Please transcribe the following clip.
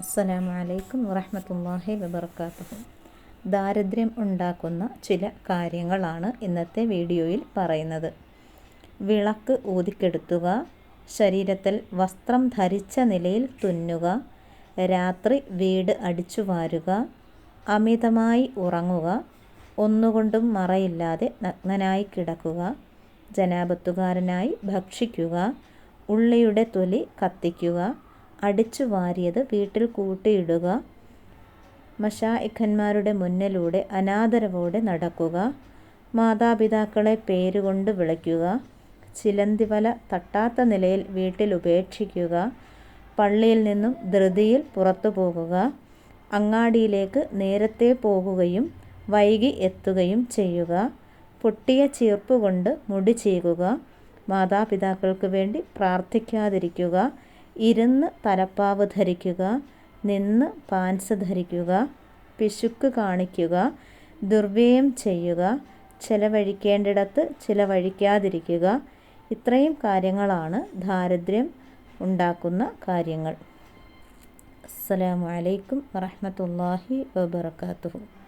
അസ്സലാമു അലൈക്കും വറഹ്മത്തുള്ളാഹി വബർക്കാത്തുഹു ദാരിദ്ര്യം ഉണ്ടാക്കുന്ന ചില കാര്യങ്ങളാണ് ഇന്നത്തെ വീഡിയോയിൽ പറയുന്നത്. വിളക്ക് ഊതിക്കെടുത്തുക ശരീരത്തിൽ വസ്ത്രം ധരിച്ച നിലയിൽ തുന്നുക രാത്രി വീട് അടിച്ചു വാരുക അമിതമായി ഉറങ്ങുക ഒന്നുകൊണ്ടും മറയില്ലാതെ നഗ്നനായി കിടക്കുക ജനാപത്തുകാരനായി ഭക്ഷിക്കുക ഉള്ളിയുടെ തൊലി കത്തിക്കുക അടിച്ചു വാരിയത് വീട്ടിൽ കൂട്ടിയിടുക. മഷായിഖന്മാരുടെ മുന്നിലൂടെ അനാദരവോടെ നടക്കുക. മാതാപിതാക്കളെ പേരുകൊണ്ട് വിളിക്കുക. ചിലന്തിവല തട്ടാത്ത നിലയിൽ വീട്ടിൽ ഉപേക്ഷിക്കുക. പള്ളിയിൽ നിന്നും ധൃതിയിൽ പുറത്തു പോകുക. അങ്ങാടിയിലേക്ക് നേരത്തെ പോകുകയും വൈകി എത്തുകയും ചെയ്യുക. പൊട്ടിയ ചീർപ്പ് കൊണ്ട് മുടി ചെയ്യുക മാതാപിതാക്കൾക്ക് വേണ്ടി പ്രാർത്ഥിക്കാതിരിക്കുക. ഇരുന്ന് തലപ്പാവ് ധരിക്കുക നിന്ന് പാൻസ് ധരിക്കുക പിശുക്ക് കാണിക്കുക ദുർവ്യയം ചെയ്യുക ചിലവഴിക്കേണ്ടിടത്ത് ചിലവഴിക്കാതിരിക്കുക ഇത്രയും കാര്യങ്ങളാണ് ദാരിദ്ര്യം ഉണ്ടാക്കുന്ന കാര്യങ്ങൾ. അസ്സലാമു അലൈക്കും വറഹ്മത്തുള്ളാഹി വബർക്കാത്തുഹു